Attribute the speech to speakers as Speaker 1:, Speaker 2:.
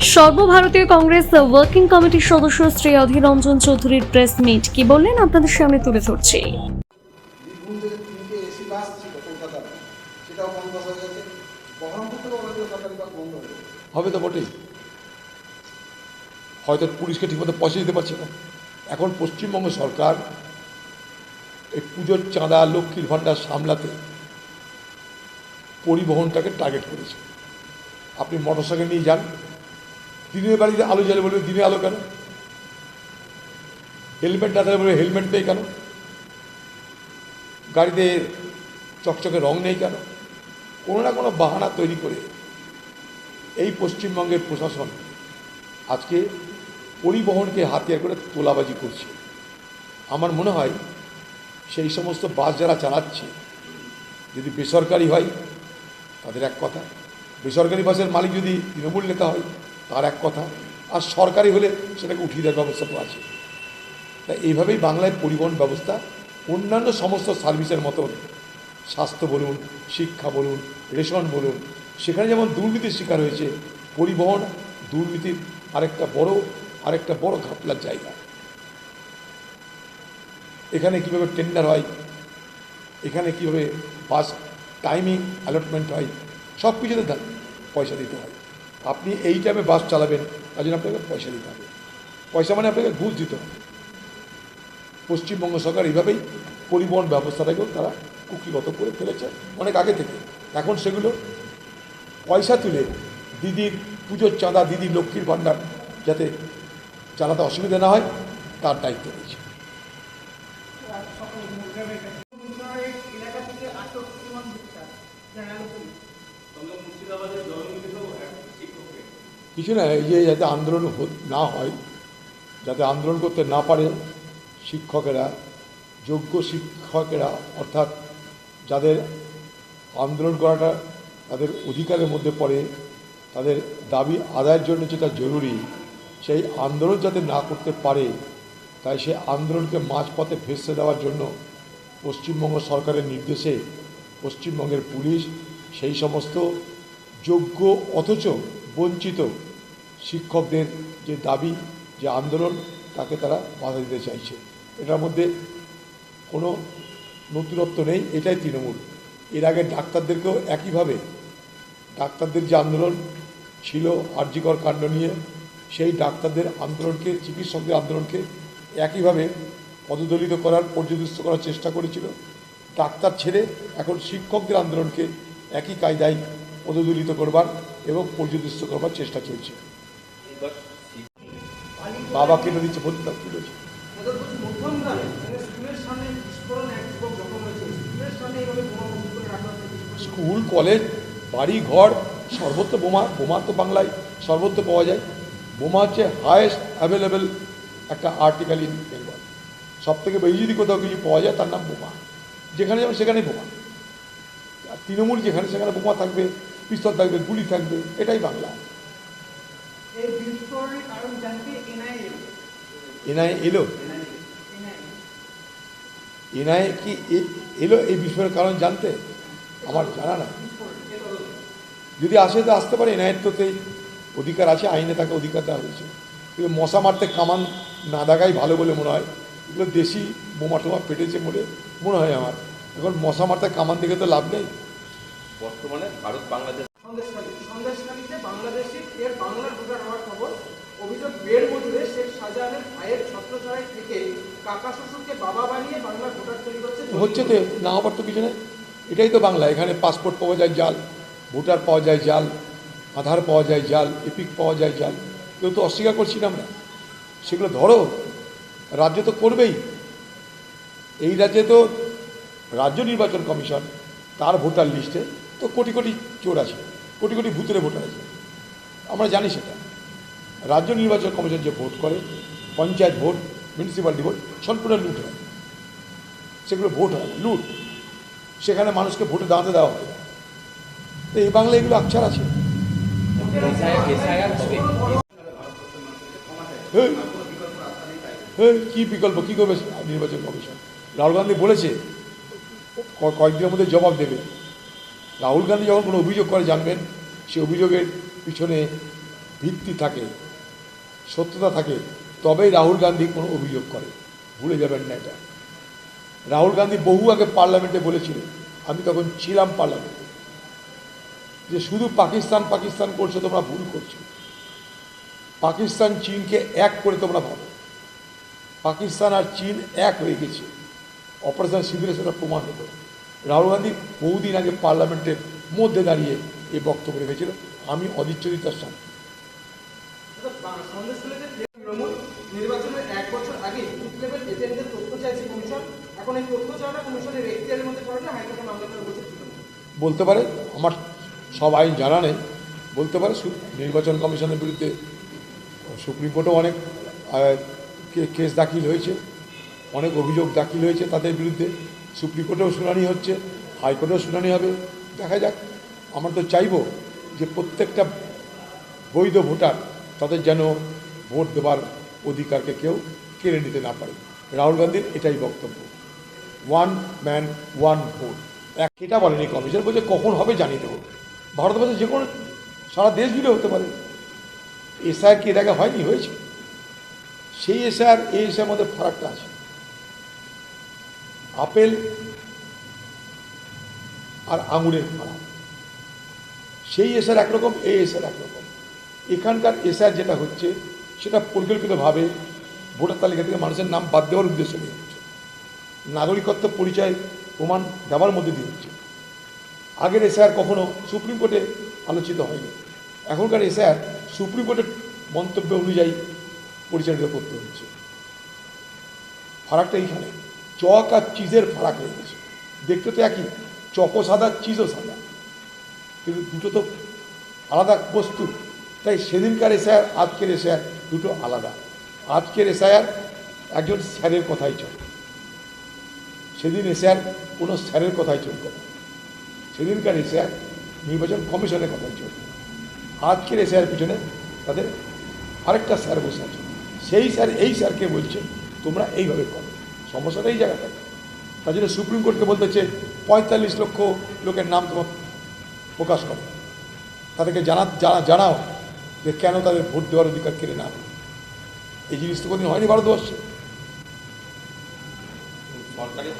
Speaker 1: সর্বভারতীয় কংগ্রেস ওয়ার্কিং কমিটির সদস্য শ্রী অধীর রঞ্জন চৌধুরীর প্রেস মিট। কি বললেন? আপনাদের সামনে তুলে ধরছি।
Speaker 2: হবে তো বটেই। হয়তো পুলিশকে ঠিকমতো পয়সা দিতে পারছে না। এখন পশ্চিমবঙ্গ সরকার এই পুজোর চাঁদা লক্ষ্মীর ভাণ্ডার সামলাতে পরিবহনটাকে টার্গেট করেছে। আপনি মোটরসাইকেল নিয়ে যান দিনের বাড়িতে আলো জ্বালে বলবে দিনে আলো কেন? হেলমেট না থাকলে বলবে হেলমেট নেই কেন? গাড়িতে চকচকে রং নেই কেন? কোনো না কোনো বাহানা তৈরি করে এই পশ্চিমবঙ্গের প্রশাসন আজকে পরিবহনকে হাতিয়ার করে তোলাবাজি করছে। আমার মনে হয় সেই সমস্ত বাস যারা চালাচ্ছে, যদি বেসরকারি হয়, তাদের এক কথা, বেসরকারি বাসের মালিক যদি তৃণমূল নেতা হয় তার এক কথা, আর সরকারি হলে সেটাকে উঠিয়ে দেওয়ার ব্যবস্থা তো আছে। তাই এইভাবেই বাংলায় পরিবহন ব্যবস্থা, অন্যান্য সমস্ত সার্ভিসের মতন, স্বাস্থ্য বলুন, শিক্ষা বলুন, রেশন বলুন, সেখানে যেমন দুর্নীতির শিকার হয়েছে, পরিবহন দুর্নীতির আরেকটা বড় আরেকটা বড় ঘাপলার জায়গা। এখানে কীভাবে টেন্ডার হয়, এখানে কীভাবে বাস টাইমিং অ্যালটমেন্ট হয় সব কিছুতে পয়সা দিতে হয়। আপনি এই টাইমে বাস চালাবেন, তার জন্য আপনাকে পয়সা দিতে হবে। পয়সা মানে আপনাকে ঘুষ দিতে হবে। পশ্চিমবঙ্গ সরকার এইভাবেই পরিবহন ব্যবস্থাটাকেও তারা কুকিগত করে ফেলেছে অনেক আগে থেকে। এখন সেগুলো পয়সা তুলে দিদির পুজোর চাঁদা, দিদির লক্ষ্মীর ভাণ্ডার যাতে চালাতে অসুবিধা না হয়, তার দায়িত্ব রয়েছে। কিছু না, এই যে যাতে আন্দোলন না হয়, যাতে আন্দোলন করতে না পারে শিক্ষকেরা, যোগ্য শিক্ষকেরা, অর্থাৎ যাদের আন্দোলন করাটা তাদের অধিকারের মধ্যে পড়ে, তাদের দাবি আদায়ের জন্য যেটা জরুরি, সেই আন্দোলন যাতে না করতে পারে, তাই সেই আন্দোলনকে মাঝপথে ভেসে দেওয়ার জন্য পশ্চিমবঙ্গ সরকারের নির্দেশে পশ্চিমবঙ্গের পুলিশ সেই সমস্ত যোগ্য অথচ বঞ্চিত শিক্ষকদের যে দাবি, যে আন্দোলন, তাকে তারা বাধা দিতে চাইছে। এটার মধ্যে কোনো নতুনত্ব নেই, এটাই তৃণমূল। এর আগে ডাক্তারদেরকেও একইভাবে, ডাক্তারদের যে আন্দোলন ছিল আর্যিকর কাণ্ড নিয়ে, সেই ডাক্তারদের আন্দোলনকে, চিকিৎসকদের আন্দোলনকে একইভাবে পদদলিত করার পর্যদস্ত করার চেষ্টা করেছিল। ডাক্তার ছেড়ে এখন শিক্ষকদের আন্দোলনকে একই কায়দায় পদদলিত করবার এবং পর্যদস্ত করবার চেষ্টা চলছে। বাবা কেটে দিচ্ছে বলতে তুলেছে
Speaker 3: ওদের বলছি মধ্যমগ্রামে মানে বিস্ফোরণ।
Speaker 2: স্কুল কলেজ বাড়ি ঘর সর্বত্র বোমা বোমা তো বাংলায় সর্বত্র পাওয়া যায়। বোমা হচ্ছে হায়েস্ট অ্যাভেলেবেল একটা আর্টিকেল ইন বেঙ্গল সব থেকে বেশি যদি কোথাও কিছু পাওয়া যায় তার নাম বোমা। যেখানে যাবে সেখানেই বোমা। আর তৃণমূল যেখানে সেখানে বোমা থাকবে পিস্তল থাকবে গুলি থাকবে এটাই বাংলা।
Speaker 3: এই বিস্ফোরণের কারণ জানতে এনআইএ।
Speaker 2: এনআই এলো? এনআই কি এলো এই বিষয়ের কারণ জানতে? আমার জানা না যদি আসে তো আসতে পারে এনআইয়ের তো সেই অধিকার আছে আইনে তাকে অধিকার দেওয়া হয়েছে। কিন্তু মশা মারতে কামান না দাগাই ভালো বলে মনে হয়। এগুলো দেশি বোমা টোমা পেটেছে বলে মনে হয় আমার। এখন মশা মারতে কামান দেখে তো লাভ নেই।
Speaker 4: বর্তমানে ভারত বাংলাদেশ
Speaker 3: সন্দেশখালীতে বাংলাদেশি এর বাংলার ঢোকার হওয়ার খবর। অভিযোগ বের মজুরে শেখ শাহজাহানের ভাইয়ের ছত্রছাড়াই থেকে কাকা শ্বশুরকে বাবা বানিয়ে বাংলার ভোটার তৈরি করছে
Speaker 2: হচ্ছে তো, না হবার তো কিছু নেই। এটাই তো বাংলা। এখানে পাসপোর্ট পাওয়া যায় জাল, ভোটার পাওয়া যায় জাল, আধার পাওয়া যায় জাল এপিক পাওয়া যায় জাল। কেউ তো অস্বীকার করছি না আমরা। সেগুলো ধরো, রাজ্য তো করবেই। এই রাজ্যে তো রাজ্য নির্বাচন কমিশন, তার ভোটার লিস্টে তো কোটি কোটি চোর আছে। কোটি কোটি ভূতের ভোটার আছে। আমরা জানি সেটা। রাজ্য নির্বাচন কমিশন যে ভোট করে, পঞ্চায়েত ভোট মিউনিসিপ্যালিটি ভোট, সম্পূর্ণ লুট হয়। সেগুলো ভোট হয় লুট। সেখানে মানুষকে ভোটে দাঁড়াতে দেওয়া হয়। তো এই বাংলা এগুলো আকছার আছে। কি বিকল্প, কী করবে নির্বাচন কমিশন? রাহুল গান্ধী বলেছে কয়েকদিনের মধ্যে জবাব দেবে। রাহুল গান্ধী যখন কোনো অভিযোগ করে জানবেন সে অভিযোগের পিছনে ভিত্তি থাকে, সত্যতা থাকে, তবেই রাহুল গান্ধী কোনো অভিযোগ করে। ভুলে যাবেন না এটা। রাহুল গান্ধী বহু আগে পার্লামেন্টে বলেছিলেন, আমি তখন ছিলাম পার্লামেন্টে, যে শুধু পাকিস্তান পাকিস্তান করছ, তোমরা ভুল করছ। পাকিস্তান, চীনকে এক করে তোমরা ভাবো। পাকিস্তান আর চীন এক হয়ে গেছে। অপারেশন শিবিরে সেটা প্রমাণ হলো। রাহুল গান্ধী বহুদিন আগে পার্লামেন্টের মধ্যে দাঁড়িয়ে এই বক্তব্য রেখেছিল। আমি সামনে
Speaker 3: বলছে তৃণমূল
Speaker 2: বলতে পারে আমার সব আইন জানা নেই। বলতে পারে নির্বাচন কমিশনের বিরুদ্ধে সুপ্রিম কোর্টেও অনেক কেস দাখিল হয়েছে অনেক অভিযোগ দাখিল হয়েছে তাদের বিরুদ্ধে। সুপ্রিম কোর্টেও শুনানি হচ্ছে, হাইকোর্টেও শুনানি হবে। দেখা যাক, আমরা তো চাইব যে প্রত্যেকটা বৈধ ভোটার তাদের যেন ভোট দেওয়ার অধিকারকে কেউ কেড়ে নিতে না পারে। রাহুল গান্ধীর এটাই বক্তব্য। ওয়ান ম্যান ওয়ান ভোট এক এটা বলেনি কমিশন বলছে কখন হবে জানি দেবো। ভারতবর্ষে যে কোনো সারা দেশ জুড়ে হতে পারে। এসআর কি এর আগে হয়নি, হয়েছে। সেই এসআর এই এসআর মধ্যে ফারাকটা আছে। আপেল আর আঙুরের ফারাক সেই এসআর একরকম, এই এসআর একরকম। এখানকার এসআর যেটা হচ্ছে, সেটা পরিকল্পিতভাবে ভোটার তালিকা থেকে মানুষের নাম বাদ দেওয়ার উদ্দেশ্য নিয়ে হচ্ছে। নাগরিকত্ব পরিচয় প্রমাণ দেওয়ার মধ্যে দিয়ে হচ্ছে। আগের এসআর কখনো সুপ্রিম কোর্টে আলোচিত হয়নি। এখনকার এসআর সুপ্রিম কোর্টের মন্তব্য অনুযায়ী পরিচালিত করতে হচ্ছে। ফারাকটা এইখানে। চক আর চিজের ফারাক হয়ে গেছে। দেখতে তো একই চকও সাদা, চিজও সাদা। কিন্তু দুটো তো আলাদা বস্তু। তাই সেদিনকার এসআর আজকের এসআর দুটো আলাদা। আজকের এসআর একজন স্যারের কথাই চলে। সেদিন এসআর কোনো স্যারের কথাই চলত না। সেদিনকার এসআর নির্বাচন কমিশনের কথাই চলত আজকের এসআর পিছনে তাদের আরেকটা স্যার বসে আছে। সেই স্যার, এই স্যারকে বলছে, তোমরা এইভাবে করো। সমস্যাটা এই জায়গাটা তার জন্য সুপ্রিম কোর্টকে বলতেছে পঁয়তাল্লিশ লক্ষ লোকের নাম তোমার প্রকাশ করো। তাদেরকে জানা জানা, জানাও যে কেন তাদের ভোট দেওয়ার অধিকার কেড়ে না এই জিনিস তো কোনোদিন হয়নি ভারতবর্ষে।
Speaker 4: সরকারি